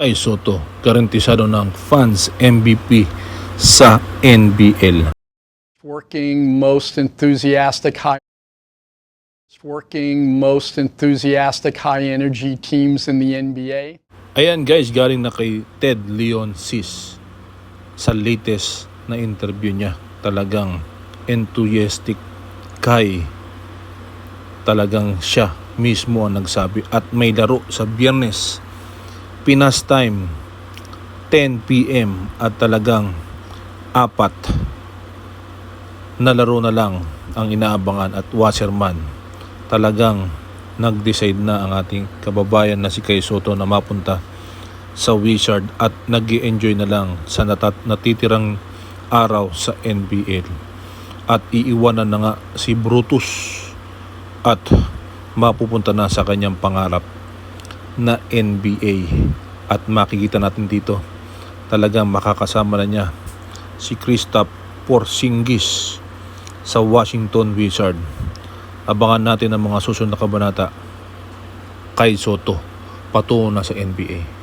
Kay Soto, garantisado ng fans MVP sa NBL. working most enthusiastic high working most enthusiastic high energy teams in the NBA. Ayan guys, galing na kay Ted Leon Sis sa latest na interview niya. Talagang enthusiastic kay talagang siya mismo ang nagsabi at may laro sa biyernes Pinas time 10pm at talagang apat na laro na lang ang inaabangan at Wasserman talagang nag-decide na ang ating kababayan na si Kay Soto na mapunta sa Wizard at nag enjoy na lang sa natat- natitirang araw sa NBL at iiwanan na nga si Brutus at mapupunta na sa kanyang pangarap na NBA at makikita natin dito talagang makakasama na niya si Kristaps Porzingis sa Washington Wizard. Abangan natin ang mga susunod na kabanata kay Soto patungo na sa NBA.